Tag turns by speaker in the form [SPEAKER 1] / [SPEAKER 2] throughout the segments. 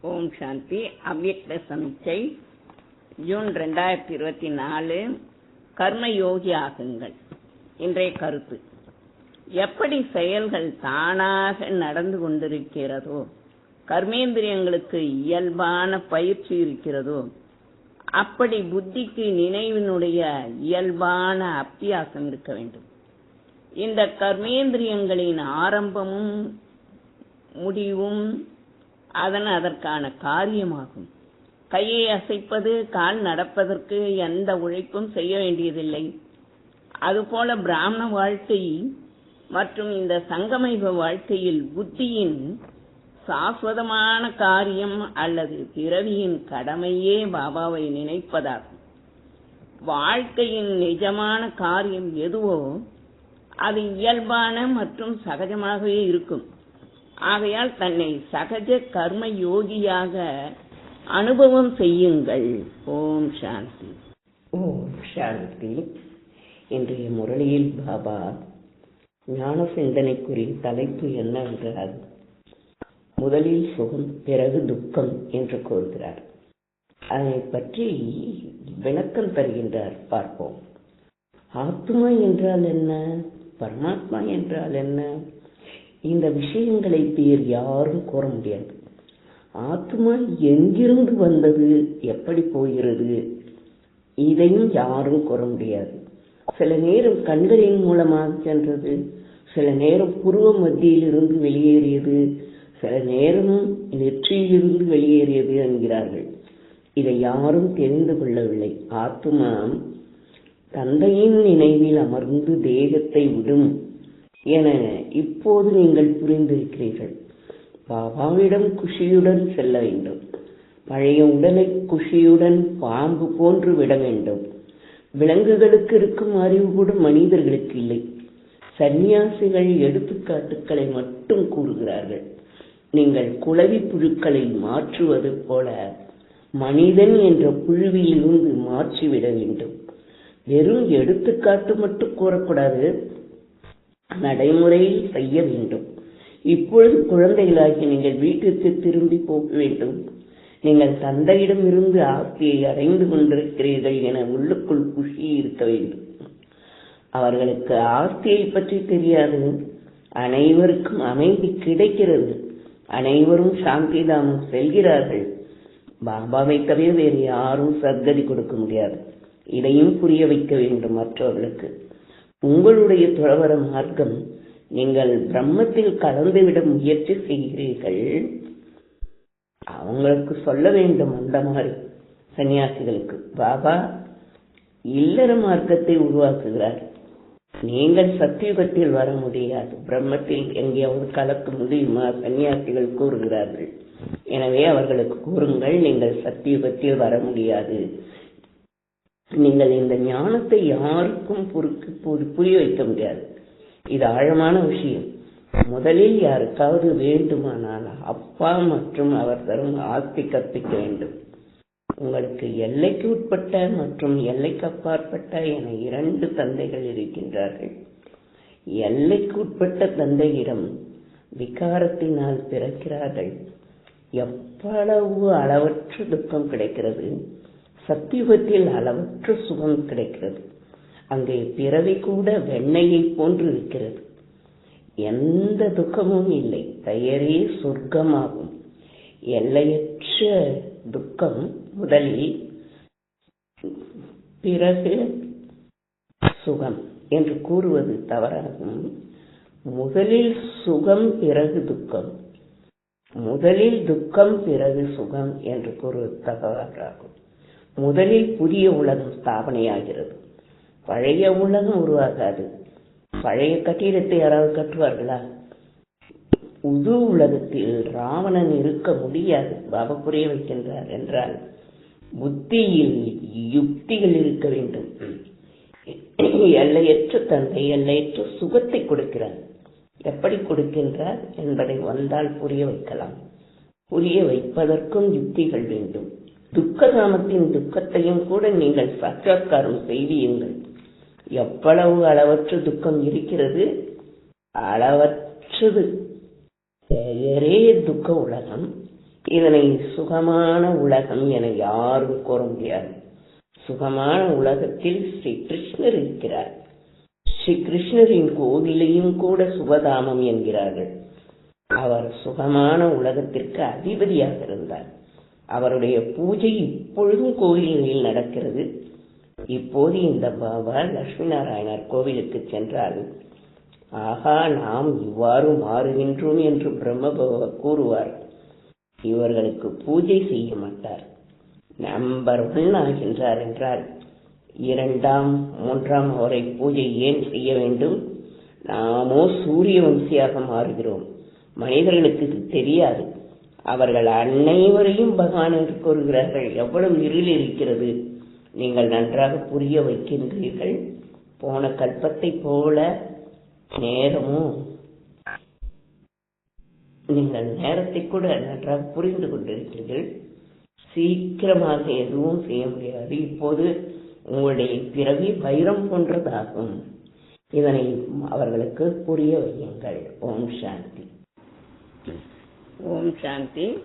[SPEAKER 1] ஓம் சாந்தி அவ்யக்த சமிச்சை ஜூன் ரெண்டாயிரத்தி இருபத்தி நாலு கர்மயோகி ஆகுங்கள். இன்றைய கருத்து. எப்படி செயல்கள் தானாக நடந்து கொண்டிருக்கிறதோ கர்மேந்திரியங்களுக்கு இயல்பான பயிற்சி இருக்கிறதோ அப்படி புத்திக்கு நினைவினுடைய இயல்பான அத்தியாசம் இருக்க வேண்டும். இந்த கர்மேந்திரியங்களின் ஆரம்பமும் முடிவும் அதன் அதற்கான காரியமாகும். கையை அசைப்பது கால் நடப்பதற்கு எந்த உழைப்பும் செய்ய வேண்டியதில்லை. அதுபோல பிராமண வாழ்க்கை மற்றும் இந்த சங்கமைக வாழ்க்கையில் புத்தியின் சாஸ்வதமான காரியம் அல்லது பிறவியின் கடமையே பாபாவை நினைப்பதாகும். வாழ்க்கையின் நிஜமான காரியம் எதுவோ அது இயல்பான மற்றும் சகஜமாகவே இருக்கும். ஆகையால் தன்னை சகஜ கர்ம யோகியாக அனுபவம் செய்யுங்கள். ஓம் சாந்தி.
[SPEAKER 2] ஓம் சாந்தி. இன்றைய முரளியில் பாபா ஞான சிந்தனைக்குரிய தலைப்பு என்னவென்றால் முதலில் சுகம் பிறகு துக்கம் என்று கூறுகிறார். அதனை பற்றி விளக்கம் தருகின்றார். பார்ப்போம். ஆத்மா என்றால் என்ன? பரமாத்மா என்றால் என்ன? இந்த விஷயங்களை பேர் யாரும் கூற முடியாது. ஆத்மா எங்கிருந்து வந்தது? எப்படி போகிறது? இதையும் யாரும் கூற முடியாது. சில நேரம் கண்களின் மூலமாக சென்றது சில நேரம் புருவ மத்தியிலிருந்து வெளியேறியது சில நேரம் நெற்றியிலிருந்து வெளியேறியது என்கிறார்கள். இதை யாரும் தெரிந்து கொள்ளவில்லை. ஆத்மா தந்தையின் நினைவில் அமர்ந்து தேகத்தை விடும். என இப்போது நீங்கள் புரிந்திருக்கிறீர்கள். பாபாவிடம் குஷியுடன் செல்ல வேண்டும். பழைய உடலை குஷியுடன் பாம்பு போன்று விட வேண்டும். விலங்குகளுக்கு இருக்கும் அறிவு கூட மனிதர்களுக்கு இல்லை. சன்னியாசிகள் எடுத்துக்காட்டுக்களை மட்டும் கூறுகிறார்கள். நீங்கள் குளவி புழுக்களை மாற்றுவது போல மனிதன் என்ற புழுவியிலிருந்து மாற்றிவிட வேண்டும். வெறும் எடுத்துக்காட்டு மட்டும் கூறக்கூடாது. நடைமுறையில் செய்ய வேண்டும். இப்பொழுது குழந்தைகளாகி நீங்கள் வீட்டிற்கு திரும்பி போக வேண்டும். நீங்கள் தந்தையிடம் இருந்து ஆசையை அடைந்து கொண்டிருக்கிறீர்கள் என உள்ளுக்குள் குஷி இருக்க வேண்டும். அவர்களுக்கு ஆஸ்தியை பற்றி தெரியாது. அனைவருக்கும் அமைதி கிடைக்கிறது. அனைவரும் சாந்தி தாமம் செல்கிறார்கள். பாபாவை தவிர வேறு யாரும் சர்க்கதி கொடுக்க முடியாது. இதையும் புரிய வைக்க வேண்டும் மற்றவர்களுக்கு. உங்களுடைய துறவர மார்க்கம் நீங்கள் பிரம்மத்தில் கலந்துவிட முயற்சி செய்கிறீர்கள். அவங்களுக்கு சொல்ல வேண்டும் அந்த மாதிரி சன்னியாசிகளுக்கு. பாபா இல்லற மார்க்கத்தை உருவாக்குகிறார். நீங்கள் சத்தியுகத்தில் வர முடியாது. பிரம்மத்தில் எங்கேயாவது கலக்க முடியுமா? சன்னியாசிகள் கூறுகிறார்கள். எனவே அவர்களுக்கு கூறுங்கள் நீங்கள் சத்தியுகத்தில் வர முடியாது. நீங்கள் இந்த ஞானத்தை யாருக்கும் புரிய வைக்க முடியாது. இது ஆழமான விஷயம். முதலில் யாருக்காவது வேண்டுமானால் அப்பா மற்றும் அவர் தரும் ஆஸ்தி கற்பிக்க வேண்டும். உங்களுக்கு எல்லைக்கு உட்பட்ட மற்றும் எல்லைக்கு அப்பாற்பட்ட என இரண்டு தந்தைகள் இருக்கின்றார்கள். எல்லைக்கு உட்பட்ட தந்தையிடம் விகாரத்தினால் பிறக்கிறார்கள். எவ்வளவு அளவற்ற துக்கம் கிடைக்கிறது. சத்தியுகத்தில் அளவற்ற சுகம் கிடைக்கிறது. அங்கே பிறவி கூட வெண்ணையை போன்று இருக்கிறது எந்த துக்கமும் இல்லை. பெயரே சொர்க்கமாகும். எல்லையற்ற துக்கம் முதலில் பிறகு சுகம் என்று கூறுவது தவறாகும். முதலில் சுகம் பிறகு துக்கம். முதலில் துக்கம் பிறகு சுகம் என்று கூறுவது தவறாகும். முதலில் புதிய உலகம் ஸ்தாபனையாகிறது. பழைய உலகம் உருவாகாது. பழைய கட்டிடத்தை யாராவது கட்டுவார்களா? புது உலகத்தில் ராவணன் இருக்க முடியாது. பாபா புரிய வைக்கின்றார் என்றால் புத்தியில் யுக்திகள் இருக்க வேண்டும். எல்லையற்ற தந்தை எல்லையற்ற சுகத்தை கொடுக்கிறார். எப்படி கொடுக்கின்றார்? என்பதை வந்தால் புரிய வைக்கலாம். புரிய வைப்பதற்கும் யுக்திகள் வேண்டும். துக்கதாமத்தின் துக்கத்தையும் கூட நீங்கள் சாட்சாத்காரம் செய்வீங்கள் எவ்வளவு அளவற்ற துக்கம் இருக்கிறது? அளவற்றது. பெயரே துக்க உலகம். இதனை சுகமான உலகம் என யாரும் கூற முடியாது. சுகமான உலகத்தில் ஸ்ரீ கிருஷ்ணர் இருக்கிறார். ஸ்ரீ கிருஷ்ணரின் கோவிலையும் கூட சுபதாமம் என்கிறார்கள். அவர் சுகமான உலகத்திற்கு அதிபதியாக இருந்தார். அவருடைய பூஜை இப்பொழுதும் கோயில்களில் நடக்கிறது. இப்போது இந்த பாபா லட்சுமி நாராயணர் கோவிலுக்கு சென்றால் ஆகா நாம் இவ்வாறு மாறுகின்றோம் என்று பிரம்ம கூறுவார். இவர்களுக்கு பூஜை செய்ய மாட்டார். நம்பர் ஒன் ஆகின்றார் என்றால் இரண்டாம் மூன்றாம் அவரை பூஜை ஏன் செய்ய வேண்டும்? நாமோ சூரிய வம்சியாக மாறுகிறோம். மனிதர்களுக்கு இது தெரியாது. அவர்கள் அனைவரையும் பகவான் என்று கூறுகிறார்கள். எவ்வளவு இருள் இருக்கிறது? நீங்கள் நன்றாக புரிய வைக்கின்றீர்கள். போன கல்பத்தை போல நேரமும் நீங்கள் நேரத்தை கூட நன்றாக புரிந்து கொண்டிருக்கிறீர்கள். சீக்கிரமாக எதுவும் செய்ய முடியாது. இப்போது உங்களுடைய பிறவி வைரம் போன்றதாகும். இதனை அவர்களுக்கு புரிய வையுங்கள். ஓம் சாந்தி.
[SPEAKER 1] ஓம் சாந்தி.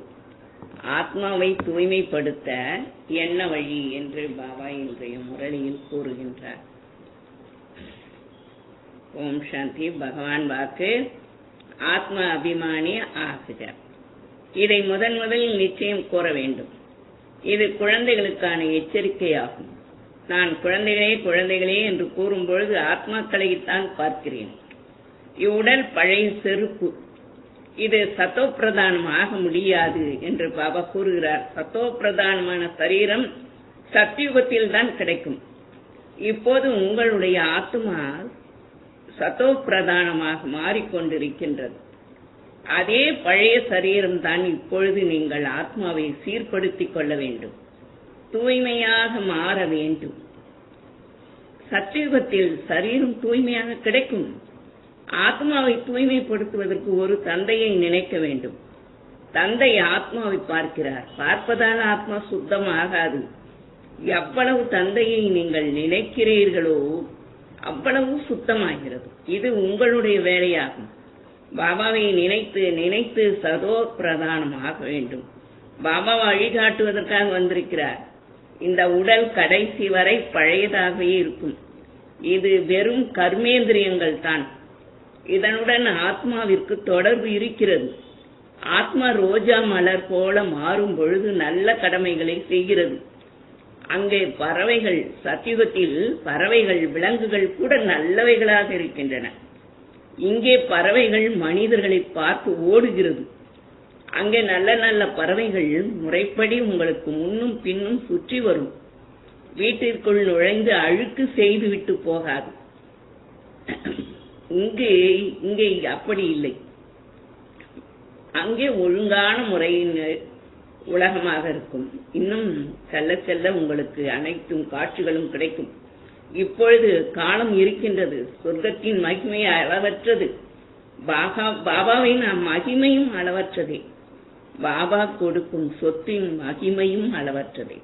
[SPEAKER 1] ஆத்மாவை தூய்மைப்படுத்த என்ன வழி என்று பாபா இன்றைய முரளியில் கூறுகின்றார். ஓம் சாந்தி. பகவான் வாக்கு ஆத்ம அபிமானி ஆகுக. இதை முதன் முதலில் நிச்சயம் கூற வேண்டும். இது குழந்தைகளுக்கான எச்சரிக்கையாகும். நான் குழந்தைகளே குழந்தைகளே என்று கூறும்பொழுது ஆத்மாக்களைத்தான் பார்க்கிறேன். இவ்வுடல் பழைய செருப்பு இது சத்தோ பிரதானம் ஆக முடியாது என்று பாபா கூறுகிறார். சத்தோ பிரதானமான சரீரம் சத்தியுகத்தில் தான் கிடைக்கும். இப்போது உங்களுடைய ஆத்மா சத்தோ பிரதானமாக மாறிக்கொண்டிருக்கின்றது. அதே பழைய சரீரம் தான் இப்பொழுது நீங்கள் ஆத்மாவை சீர்படுத்திக் கொள்ள வேண்டும். தூய்மையாக மாற வேண்டும். சத்தியுகத்தில் சரீரம் தூய்மையாக கிடைக்கும். ஆத்மாவை தூய்மைப்படுத்துவதற்கு ஒரு தந்தையை நினைக்க வேண்டும். தந்தை ஆத்மாவை பார்க்கிறார். பார்ப்பதால் ஆத்மா சுத்தமாகாது. எவ்வளவு தந்தையை நீங்கள் நினைக்கிறீர்களோ அவ்வளவு சுத்தமாகிறது. இது உங்களுடைய வேலையாகும். பாபாவை நினைத்து நினைத்து சதோ பிரதானமாக வேண்டும். பாபா வழிகாட்டுவதற்காக வந்திருக்கிறார். இந்த உடல் கடைசி வரை பழையதாகவே இருக்கும். இது வெறும் கர்மேந்திரியங்கள் தான். இதனுடன் ஆத்மாவிற்கு தொடர்பு இருக்கிறது. ஆத்மா ரோஜா மலர் போல மாறும் பொழுது நல்ல கடமைகளை செய்கிறது. அங்கே பறவைகள் சத்தியுகத்தில் பறவைகள் விலங்குகள் கூட நல்லவைகளாக இருக்கின்றன. இங்கே பறவைகள் மனிதர்களை பார்த்து ஓடுகிறது. அங்கே நல்ல நல்ல பறவைகள் முறைப்படி உங்களுக்கு முன்னும் பின்னும் சுற்றி வரும். வீட்டிற்குள் நுழைந்து அழுக்கு செய்துவிட்டு போகாது. இங்கே இங்கே அப்படி இல்லை. அங்கே ஒழுங்கான முறையின் உலகமாக இருக்கும். இன்னும் செல்ல செல்ல உங்களுக்கு அனைத்தும் காட்சிகளும் கிடைக்கும். இப்பொழுது காலம் இருக்கின்றது. சொர்க்கத்தின் மகிமை அளவற்றது. பாபா பாபாவின் மகிமையும் அளவற்றதே. பாபா கொடுக்கும் சொத்தின் மகிமையும் அளவற்றதே.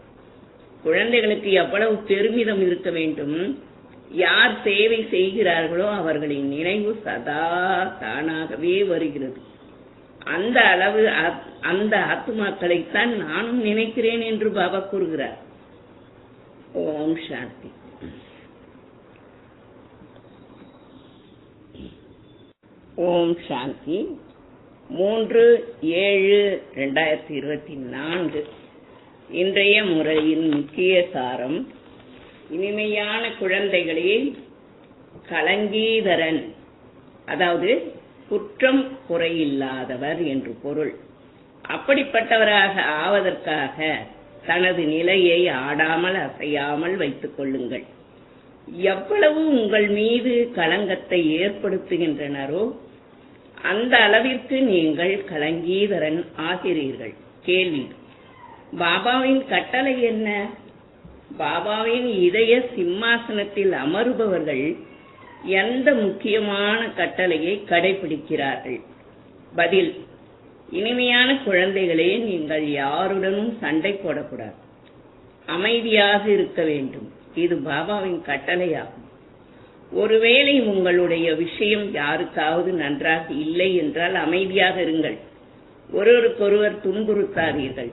[SPEAKER 1] குழந்தைகளுக்கு எவ்வளவு பெருமிதம் இருக்க வேண்டும். யார் சேவை செய்கிறார்களோ அவர்களின் நினைவு சதா தானாகவே வருகிறது. அந்த அளவு அந்த ஆத்மாக்களைத்தான் நானும் நினைக்கிறேன் என்று பாபா கூறுகிறார். ஓம் சாந்தி. ஓம் சாந்தி. மூன்று ஏழு ரெண்டாயிரத்தி இருபத்தி நான்கு. இன்றைய முறையின் முக்கிய சாரம் இனிமையான குழந்தைகளே கலங்கீதரன். அதாவது குற்றம் குறையில்லாதவர் என்று பொருள். அப்படிப்பட்டவராக ஆவதற்காக தனது நிலையை ஆடாமல் அசையாமல் வைத்துக் கொள்ளுங்கள். எவ்வளவு உங்கள் மீது களங்கத்தை ஏற்படுத்துகின்றனரோ அந்த அளவிற்கு நீங்கள் கலங்கீதரன் ஆகிறீர்கள். கேள்வி. பாபாவின் கட்டளை என்ன? பாபாவின் இதய சிம்மாசனத்தில் அமருபவர்கள் எந்த முக்கியமான கட்டளையை கடைபிடிக்கிறார்கள்? பதில் இனிமையான குழந்தைகளே நீங்கள் யாருடனும் சண்டை போடக்கூடாது. அமைதியாக இருக்க வேண்டும். இது பாபாவின் கட்டளையாகும். ஒருவேளை உங்களுடைய விஷயம் யாருக்காவது நன்றாக இல்லை என்றால் அமைதியாக இருங்கள். ஒருவருக்கொருவர் துன்புறுத்தாதீர்கள்.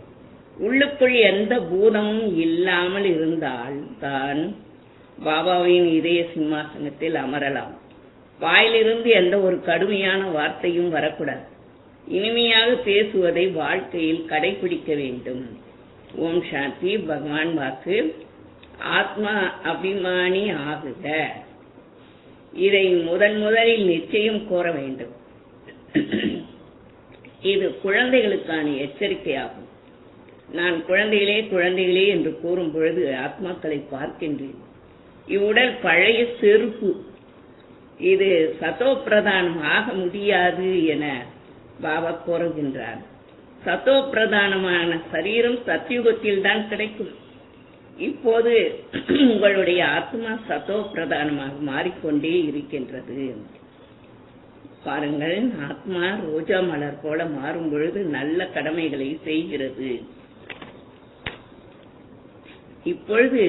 [SPEAKER 1] உள்ளுக்குள் எந்த பூதமும் இல்லாமல் இருந்தால் தான் பாபாவின் இதய சிம்மாசனத்தில் அமரலாம். வாயிலிருந்து எந்த ஒரு கடுமையான வார்த்தையும் வரக்கூடாது. இனிமையாக பேசுவதை வாழ்க்கையில் கடைபிடிக்க வேண்டும். ஓம் சாந்தி பகவான் வாக்கு. ஆத்மா அபிமானி ஆகுக. இதை முதன் முதலில் நிச்சயம் கோர வேண்டும். இது குழந்தைகளுக்கான எச்சரிக்கையாகும். நான் குழந்தைகளே குழந்தைகளே என்று கூறும் பொழுது ஆத்மாக்களை பார்க்கின்றேன். இவ்வுடல் பழைய செருப்பு. இது சத்தோ பிரதானம் ஆக முடியாது என பாபா கூறுகின்றார். சத்தோ பிரதானமான சரீரம் சத்தியுகத்தில் தான் கிடைக்கும். இப்போது உங்களுடைய ஆத்மா சத்தோ பிரதானமாக மாறிக்கொண்டே இருக்கின்றது. பாருங்கள் ஆத்மா ரோஜா மலர் போல மாறும் பொழுது நல்ல கடமைகளை செய்கிறது. இப்பொழுது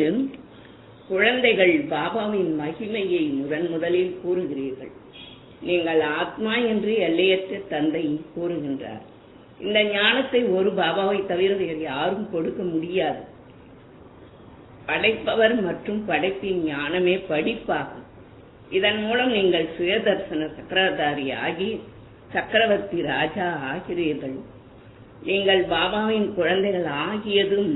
[SPEAKER 1] குழந்தைகள் பாபாவின் மகிமையை முதன் முதலில் கூறுகிறீர்கள். நீங்கள் ஆத்மா என்று எல்லையற்ற தந்தை கூறுகின்றார். இந்த ஞானத்தை ஒரு பாபாவை தவிர வேறு யாரும் கொடுக்க முடியாது. படைப்பவர் மற்றும் படைப்பின் ஞானமே படிப்பாகும். இதன் மூலம் நீங்கள் சுயதர்சன சக்கரதாரி ஆகி சக்கரவர்த்தி ராஜா ஆகிறீர்கள். நீங்கள் பாபாவின் குழந்தைகள் ஆகியதும்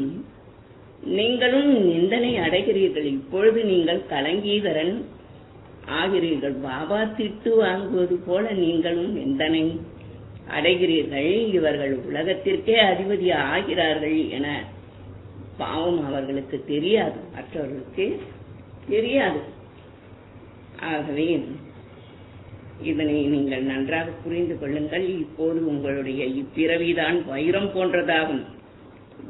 [SPEAKER 1] நீங்களும் நிந்தனை அடைகிறீர்கள். இப்பொழுது நீங்கள் கலங்கீதரன் ஆகிறீர்கள். பாபா திட்டு வாங்குவது போல நீங்களும் நிந்தனை அடைகிறீர்கள். இவர்கள் உலகத்திற்கே அதிபதி ஆகிறார்கள் என பாவம் அவர்களுக்கு தெரியாது. மற்றவர்களுக்கு தெரியாது. ஆகவே இதனை நீங்கள் நன்றாக புரிந்து கொள்ளுங்கள். இப்போது உங்களுடைய இப்பிறவிதான் வைரம் போன்றதாகும்.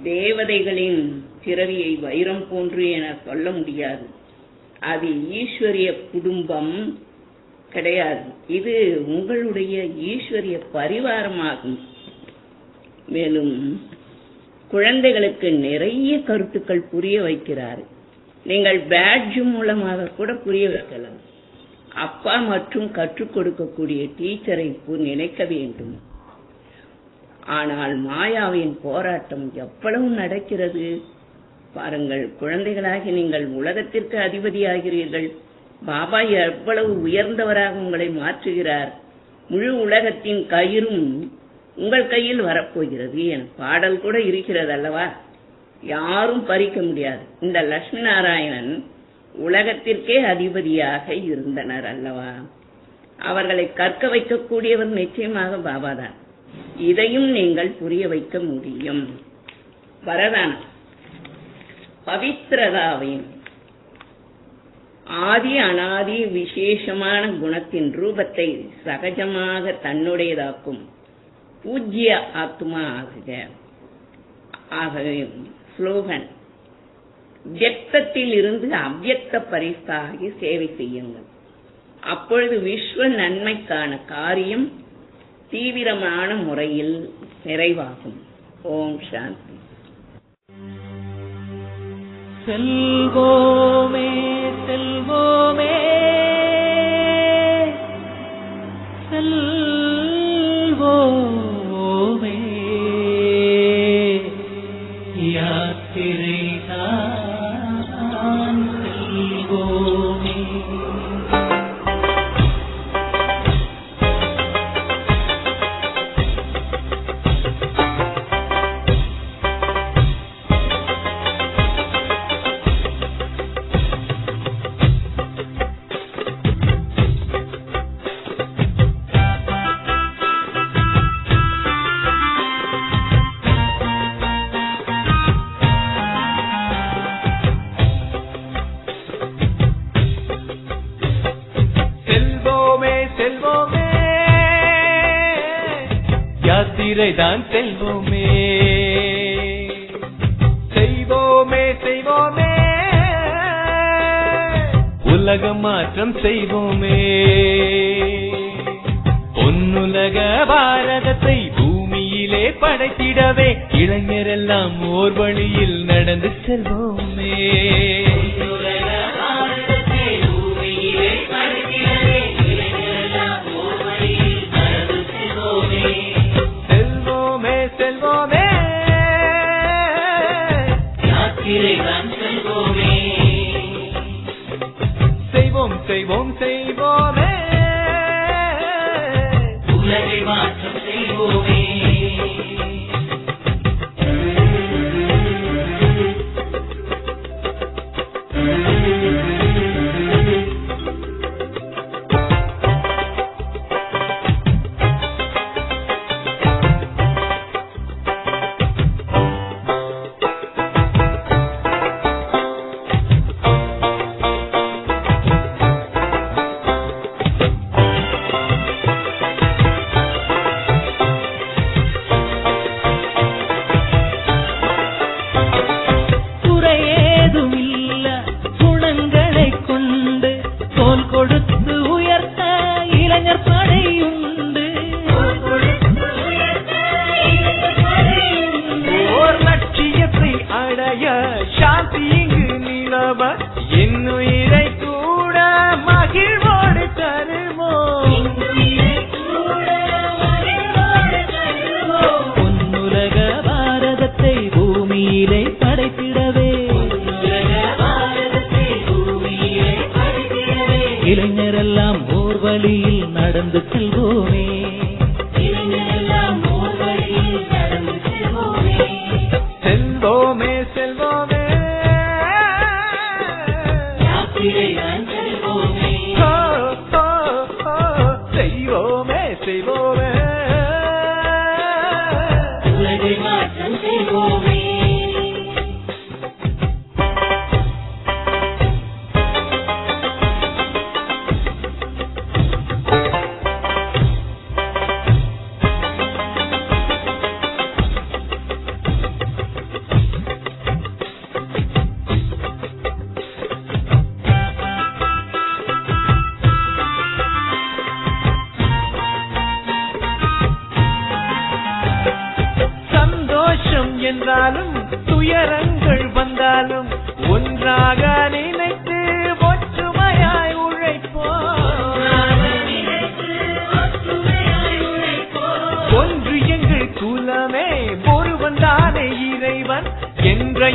[SPEAKER 1] தேவதைகளின் பிறவியை வைரம் போன்று என சொல்ல முடியாது. அது ஈஸ்வரிய குடும்பம் கிடையாது. இது உங்களுடைய ஈஸ்வரிய பரிவாரமாகும். மேலும் குழந்தைகளுக்கு நிறைய கருத்துக்கள் புரிய வைக்கிறார். நீங்கள் பேட்ஜ் மூலமாக கூட புரிய வைக்கலாம். அப்பா மற்றும் கற்றுக் கொடுக்கக்கூடிய டீச்சரை நினைக்க வேண்டும். ஆனால் மாயாவின் போராட்டம் எவ்வளவு நடக்கிறது? பாருங்கள் குழந்தைகளாகி நீங்கள் உலகத்திற்கு அதிபதியாகிறீர்கள். பாபா எவ்வளவு உயர்ந்தவராக உங்களை மாற்றுகிறார். முழு உலகத்தின் கயிறும் உங்கள் கையில் வரப்போகிறது. என் பாடல் கூட இருக்கிறது அல்லவா? யாரும் பறிக்க முடியாது. இந்த லட்சுமி நாராயணன் உலகத்திற்கே அதிபதியாக இருந்தனர் அல்லவா? அவர்களை கற்க வைக்கக்கூடியவர் நிச்சயமாக பாபாதான். இதையும் நீங்கள் புரிய வைக்க முடியும். வரதானம். பவித்ரதாவையும். ஆதி அனாதி விசேஷமான குணத்தின் ரூபத்தை சகஜமாக தன்னுடையதாக்கும் பூஜ்ய ஆத்மா ஆகுக. ஆகவே ஸ்லோகன் வியக்தத்தில் இருந்து அவ்யக்த பரிசாகி சேவை செய்யுங்கள். அப்பொழுது விஸ்வ நன்மைக்கான காரியம் தீவிரமான முறையில் நிறைவாகும். ஓம் சாந்தி.
[SPEAKER 3] செல்வோமே செல்வோமே. தான் செல்வோமே. செய்வோமே செய்வோமே. உலக மாற்றம் செய்வோமே. பொன்னுலக பாரதத்தை பூமியிலே படைத்திடவே இளைஞரெல்லாம் ஓர் வழியில் நடந்து செல்வோமே செல்வோமே. செய்வோம் செய்வோமே.
[SPEAKER 4] உலகை மாற்றம் செய்வோமே.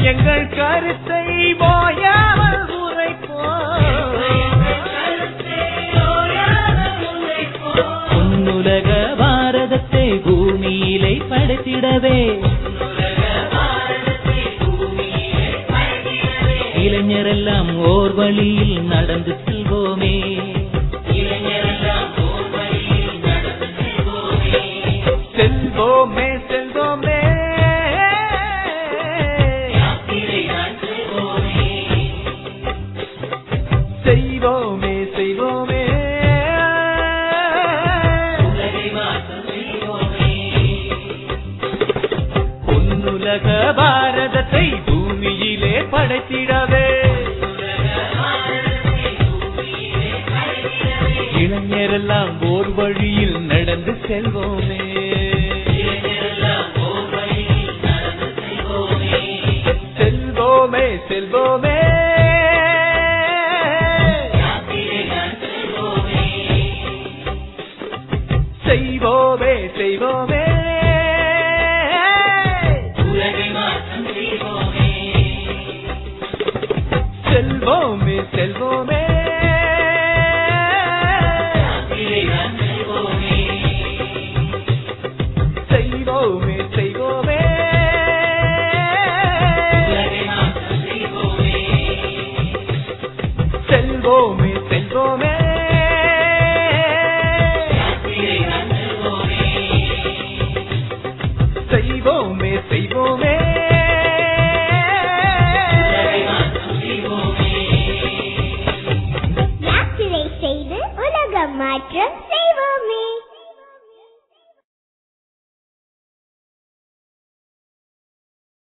[SPEAKER 3] எங்கள் கருத்தை மாயாமல் உன்னுலக பாரதத்தை பூமியிலே படைத்திடவே. இளைஞரெல்லாம் ஓர் வழியில் நடந்து படைத்திடவே. இளைஞரெல்லாம் ஓர் வழியில் நடந்து செல்வோமே. செல்வோமே செல்வோமே. செய்வோமே செய்வோமே. செல்வோமே.